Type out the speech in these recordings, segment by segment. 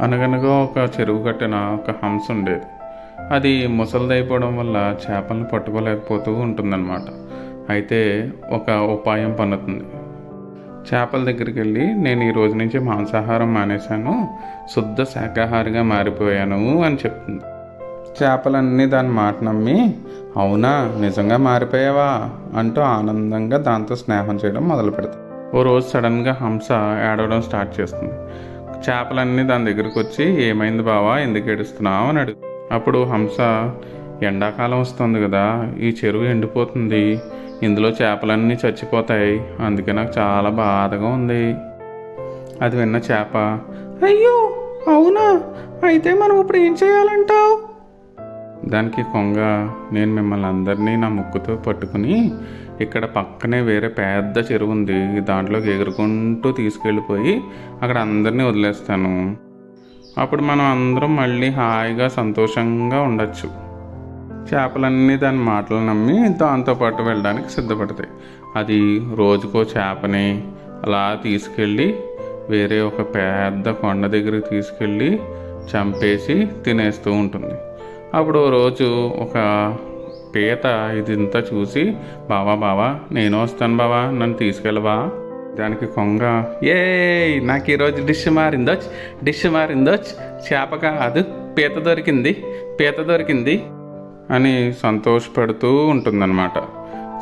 అనగనగా ఒక చెరువు కట్టిన ఒక హంస ఉండేది అది ముసలిదైపోవడం వల్ల చేపలను పట్టుకోలేకపోతూ ఉంటుందన్నమాట. అయితే ఒక ఉపాయం పన్నుతుంది. చేపల దగ్గరికి వెళ్ళి నేను ఈ రోజు నుంచి మాంసాహారం మానేశాను. శుద్ధ శాకాహారిగా మారిపోయాను అని చెప్తుంది. చేపలన్నీ దాని మాట నమ్మి అవునా నిజంగా మారిపోయావా? అంటూ ఆనందంగా దాంతో స్నేహం చేయడం మొదలు పెడతాయి ఓ రోజు సడన్గా హంస ఏడవడం స్టార్ట్ చేస్తుంది. చేపలన్నీ దాని దగ్గరికి వచ్చి ఏమైంది బావా? ఎందుకు ఏడుస్తున్నావు? అని అడుగు. అప్పుడు హంస ఎండాకాలం వస్తుంది కదా ఈ చెరువు ఎండిపోతుంది. ఇందులో చేపలన్నీ చచ్చిపోతాయి. అందుకే నాకు చాలా బాధగా ఉంది. అది విన్న చేప అయ్యో! అవునా? అయితే మనం ఇప్పుడు ఏం చేయాలంటావు? దానికి కొంగ నేను మిమ్మల్ని అందరినీ నా ముక్కుతో పట్టుకుని ఇక్కడ పక్కనే వేరే పెద్ద చెరువు ఉంది. దాంట్లోకి ఎగురుకుంటూ తీసుకెళ్ళిపోయి అక్కడ అందరినీ వదిలేస్తాను. అప్పుడు మనం అందరం మళ్ళీ హాయిగా సంతోషంగా ఉండొచ్చు. చేపలన్నీ దాని మాటలు నమ్మి దాంతో పాటు వెళ్ళడానికి సిద్ధపడతాయి. అది రోజుకో చేపని అలా తీసుకెళ్ళి వేరే ఒక పెద్ద కొండ దగ్గరికి తీసుకెళ్ళి చంపేసి తినేస్తూ ఉంటుంది. అప్పుడు రోజు ఒక పీత ఇదంతా చూసి బావా బావా నేను వస్తాను బావా నన్ను తీసుకెళ్ళవా? దానికి కొంగ ఏ నాకు ఈరోజు డిష్ మారిందోచ్ డిష్ మారిందోచ్ చేప కాదు పీత దొరికింది పీత దొరికింది అని సంతోషపడుతూ ఉంటుందన్నమాట.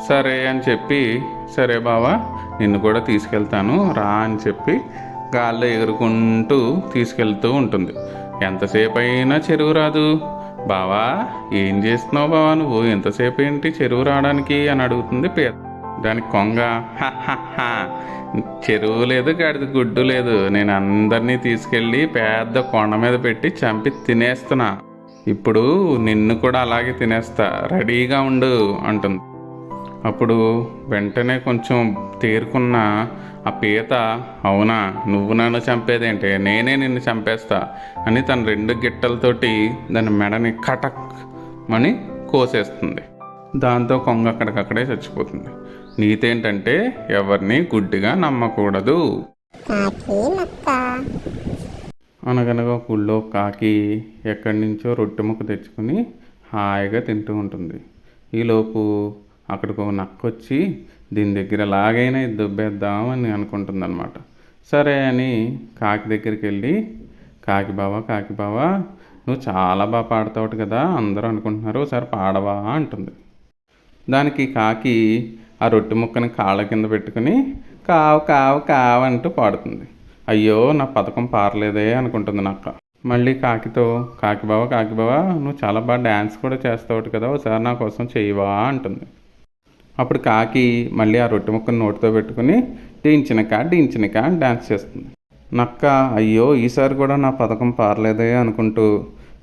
సరే అని చెప్పి సరే బావా నిన్ను కూడా తీసుకెళ్తాను రా అని చెప్పి గాల్లో ఎగురుకుంటూ తీసుకెళ్తూ ఉంటుంది. ఎంతసేపు అయినా చెరువు రాదు. బావా ఏం చేస్తున్నావు బావా నువ్వు? ఎంతసేపు ఏంటి? చెరువు రావడానికి అని అడుగుతుంది పేద దానికి కొంగ. చెరువు లేదు గడిది గుడ్డు లేదు. నేను అందరినీ తీసుకెళ్ళి పెద్ద కొండ మీద పెట్టి చంపి తినేస్తున్నా. ఇప్పుడు నిన్ను కూడా అలాగే తినేస్తా. రెడీగా ఉండు అంటుంది. అప్పుడు వెంటనే కొంచెం తేరుకున్న ఆ పీత అవునా నువ్వు నన్ను చంపేదేంటి? నేనే నిన్ను చంపేస్తా అని తన రెండు గిట్టలతోటి దాని మెడని కటక్ అని కోసేస్తుంది. దాంతో కొంగ అక్కడికక్కడే చచ్చిపోతుంది. నీతేంటంటే ఎవరిని గుడ్డిగా నమ్మకూడదు. అనగనగా ఊళ్ళో కాకి ఎక్కడి నుంచో రొట్టె ముక్క తెచ్చుకుని హాయిగా తింటూ ఉంటుంది. ఈలోపు అక్కడికి ఒక నక్క వచ్చి దీని దగ్గర ఎలాగైనా ఇది దుబ్బేద్దామని అనుకుంటుంది అనమాట సరే అని కాకి దగ్గరికి వెళ్ళి కాకి బావా కాకి బావా నువ్వు చాలా బాగా పాడతావు కదా అందరూ అనుకుంటున్నారు ఒకసారి పాడవా అంటుంది. దానికి కాకి ఆ రొట్టె ముక్కని కాళ్ళ కింద పెట్టుకుని కావు కావు కావు అంటూ పాడుతుంది. అయ్యో నా పథకం పారలేదే అనుకుంటుంది నక్క. మళ్ళీ కాకితో కాకి బావ కాకి బావ నువ్వు చాలా బాగా డ్యాన్స్ కూడా చేస్తావు కదా ఒకసారి నా కోసం చేయవా అంటుంది. అప్పుడు కాకి మళ్ళీ ఆ రొట్టె ముక్కను నోటితో పెట్టుకుని డించినక డించినక అని డ్యాన్స్ చేస్తుంది. నక్క అయ్యో ఈసారి కూడా నా పథకం పారలేదే అనుకుంటూ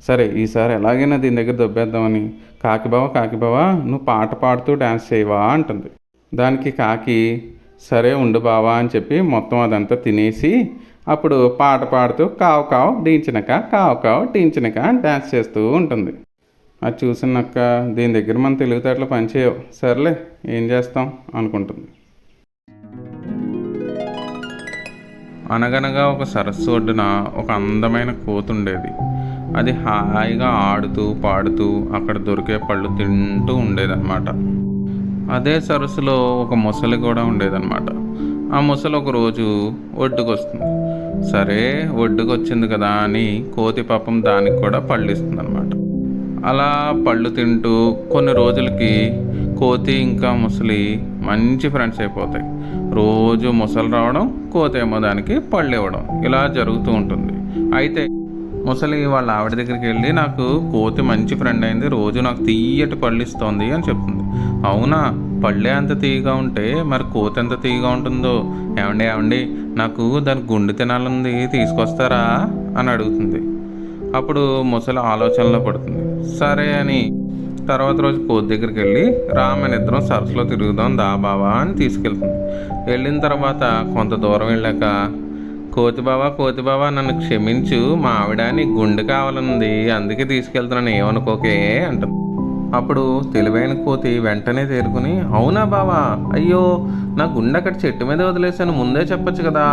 సరే ఈసారి ఎలాగైనా దీని దగ్గర దొబ్బేద్దామని కాకిబావ కాకిబావ నువ్వు పాట పాడుతూ డ్యాన్స్ చేయవా అంటుంది. దానికి కాకి సరే ఉండు బావా అని చెప్పి మొత్తం అదంతా తినేసి అప్పుడు పాట పాడుతూ కావు కావు డీంచినక కావు కావు డీంచినక అని డ్యాన్స్ చేస్తూ ఉంటుంది. అది చూసినాక దీని దగ్గర మన తెలివితేటలు పనిచేయవు. సర్లే ఏం చేస్తాం? అనుకుంటుంది. అనగనగా ఒక సరస్సు ఒడ్డున ఒక అందమైన కోతుండేది. అది హాయిగా ఆడుతూ పాడుతూ అక్కడ దొరికే పళ్ళు తింటూ ఉండేదన్నమాట. అదే సరస్సులో ఒక ముసలి కూడా ఉండేదన్నమాట. ఆ ముసలి ఒక రోజు ఒడ్డుకు వస్తుంది సరే ఒడ్డుకు వచ్చింది కదా అని కోతి పాపం దానికి కూడా పళ్ళు ఇస్తుంది అనమాట అలా పళ్ళు తింటూ కొన్ని రోజులకి కోతి ఇంకా ముసలి మంచి ఫ్రెండ్స్ అయిపోతాయి. రోజు ముసలి రావడం కోతి ఏమో దానికి పళ్ళు ఇవ్వడం. ఇలా జరుగుతూ ఉంటుంది. అయితే ముసలి వాళ్ళ ఆవిడ దగ్గరికి వెళ్ళి నాకు కోతి మంచి ఫ్రెండ్ అయింది. రోజు నాకు తీయటి పళ్ళు ఇస్తోంది అని చెప్తుంది. అవునా? పళ్ళే అంత తీయగా ఉంటే మరి కోతి ఎంత తీయగా ఉంటుందో? ఏమండి ఏమండి? నాకు దాని గుండె తినాలంది తీసుకొస్తారా? అని అడుగుతుంది. అప్పుడు ముసలి ఆలోచనలో పడుతుంది. సరే అని తర్వాత రోజు కోతి దగ్గరికి వెళ్ళి రామని ఇద్దరం సరస్సులో తిరుగుదాం దా బావా అని తీసుకెళ్తుంది. వెళ్ళిన తర్వాత కొంత దూరం వెళ్ళాక కోతి బావా కోతి బావా నన్ను క్షమించు మా ఆవిడ నీ గుండె కావాలనుంది అందుకే తీసుకెళ్తున్నాను ఏమనుకోకే అంటుంది. అప్పుడు తెలివైన కోతి వెంటనే తేరుకుని అవునా బావా? అయ్యో నా గుండె అక్కడ చెట్టు మీద వదిలేసాను ముందే చెప్పొచ్చు కదా?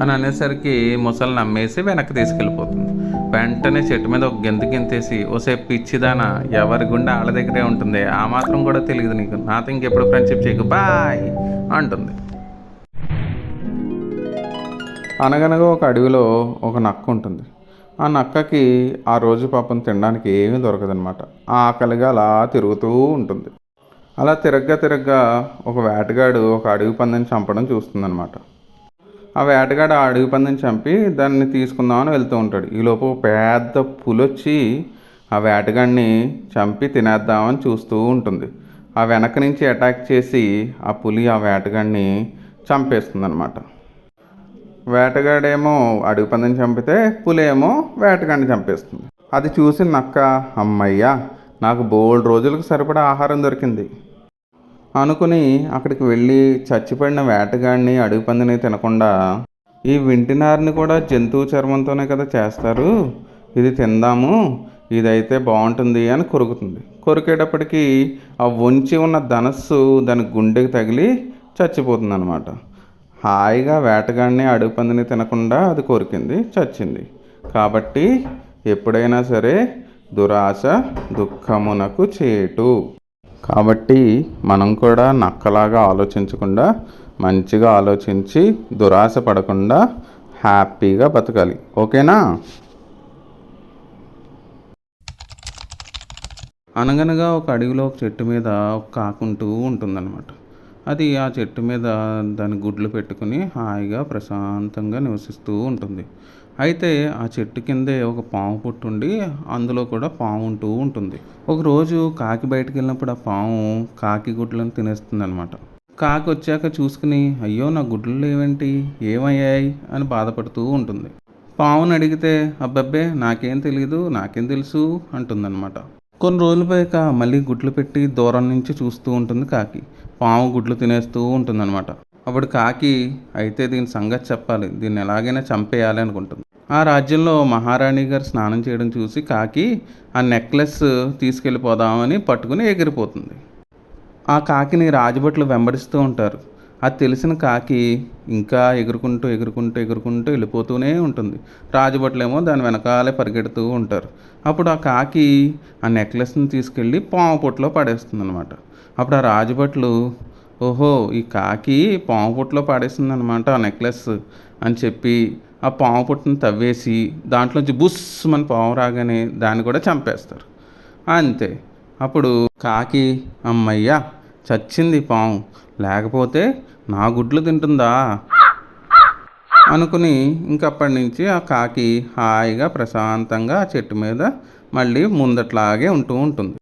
అని అనేసరికి ముసలు నమ్మేసి వెనక్కి తీసుకెళ్ళిపోతుంది. వెంటనే చెట్టు మీద ఒక గెంతు గెంతేసి ఓసే పిచ్చిదానా ఎవరి గుండె ఆళ్ళ దగ్గరే ఉంటుంది ఆ మాత్రం కూడా తెలియదు నీకు నాతో ఇంకెప్పుడు ఫ్రెండ్షిప్ చేయకు బాయ్ అంటుంది. అనగనగా ఒక అడవిలో ఒక నక్క ఉంటుంది. ఆ నక్కకి ఆ రోజు పాపం తినడానికి ఏమీ దొరకదనమాట ఆకలిగా అలా తిరుగుతూ ఉంటుంది. అలా తిరగ్గా తిరగ్గా ఒక వేటగాడు ఒక అడవి పందిని చంపడం చూస్తుందనమాట ఆ వేటగాడు ఆ అడవి పందిని చంపి దాన్ని తీసుకుందామని వెళ్తూ ఉంటాడు. ఈలోపు పెద్ద పులొచ్చి ఆ వేటగాడిని చంపి తినేద్దామని చూస్తూ ఉంటుంది. ఆ వెనక నుంచి అటాక్ చేసి ఆ పులి ఆ వేటగాడిని చంపేస్తుంది అనమాట వేటగాడేమో అడవి పందిని చంపితే పులేమో వేటగాడిని చంపేస్తుంది. అది చూసి నక్క అమ్మయ్యా నాకు బోల్డ్ రోజులకు సరిపడా ఆహారం దొరికింది. అనుకుని అక్కడికి వెళ్ళి చచ్చిపడిన వేటగాడిని అడవి పందిని తినకుండా ఈ వింటినారిని కూడా జంతువు చర్మంతోనే కదా చేస్తారు? ఇది తిందాము ఇదైతే బాగుంటుంది అని కొరుకుతుంది. కొరికేటప్పటికి ఆ వంచి ఉన్న ధనస్సు దాని గుండెకి తగిలి చచ్చిపోతుంది అనమాట హాయిగా వేటగాడిని అడుగు పందిని తినకుండా అది కొరికింది చచ్చింది. కాబట్టి ఎప్పుడైనా సరే దురాశ దుఃఖమునకు చేటు. కాబట్టి మనం కూడా నక్కలాగా ఆలోచించకుండా మంచిగా ఆలోచించి దురాశ పడకుండా హ్యాపీగా బతకాలి. ఓకేనా? అనగనగా ఒక అడవిలో ఒక చెట్టు మీద ఒక కాకుంటూ ఉంటుందన్నమాట. అది ఆ చెట్టు మీద దాని గుడ్లు పెట్టుకుని హాయిగా ప్రశాంతంగా నివసిస్తూ ఉంటుంది. అయితే ఆ చెట్టు కిందే ఒక పాము పుట్టుండి అందులో కూడా పాము ఉంటూ ఉంటుంది. ఒకరోజు కాకి బయటకు వెళ్ళినప్పుడు ఆ పాము కాకి గుడ్లను తినేస్తుంది అనమాట కాకి వచ్చాక చూసుకుని అయ్యో నా గుడ్లు లేవేంటి? ఏమయ్యాయి? అని బాధపడుతూ ఉంటుంది. పావుని అడిగితే అబ్బబ్బే నాకేం తెలీదు నాకేం తెలుసు? అంటుందన్నమాట. కొన్ని రోజులు పోయాక మళ్ళీ గుడ్లు పెట్టి దూరం నుంచి చూస్తూ ఉంటుంది కాకి. పాము గుడ్లు తినేస్తూ ఉంటుందన్నమాట. అప్పుడు కాకి అయితే దీని సంగతి చెప్పాలి. దీన్ని ఎలాగైనా చంపేయాలి అనుకుంటుంది. ఆ రాజ్యంలో మహారాణి గారు స్నానం చేయడం చూసి కాకి ఆ నెక్లెస్ తీసుకెళ్ళిపోదామని పట్టుకుని ఎగిరిపోతుంది. ఆ కాకిని రాజభట్లు వెంబడిస్తూ ఉంటారు. అది తెలిసిన కాకి ఇంకా ఎగురుకుంటూ ఎగురుకుంటూ ఎగురుకుంటూ వెళ్ళిపోతూనే ఉంటుంది. రాజభట్లేమో దాని వెనకాలే పరిగెడుతూ ఉంటారు. అప్పుడు ఆ కాకి ఆ నెక్లెస్ని తీసుకెళ్ళి పాము పుట్టలో పడేస్తుంది అనమాట అప్పుడు ఆ రాజభట్లు ఓహో ఈ కాకి పాము పుట్టలో పాడేసింది అనమాట ఆ నెక్లెస్ అని చెప్పి ఆ పాము పుట్టను తవ్వేసి దాంట్లోంచి బుస్ మన పాము రాగానే దాన్ని కూడా చంపేస్తారు. అంతే. అప్పుడు కాకి అమ్మయ్యా చచ్చింది పాము. లేకపోతే నా గుడ్లు తింటుందా? అనుకుని ఇంకప్పటి నుంచి ఆ కాకి హాయిగా ప్రశాంతంగా ఆ చెట్టు మీద మళ్ళీ ముందట్లాగే ఉంటూ ఉంటుంది.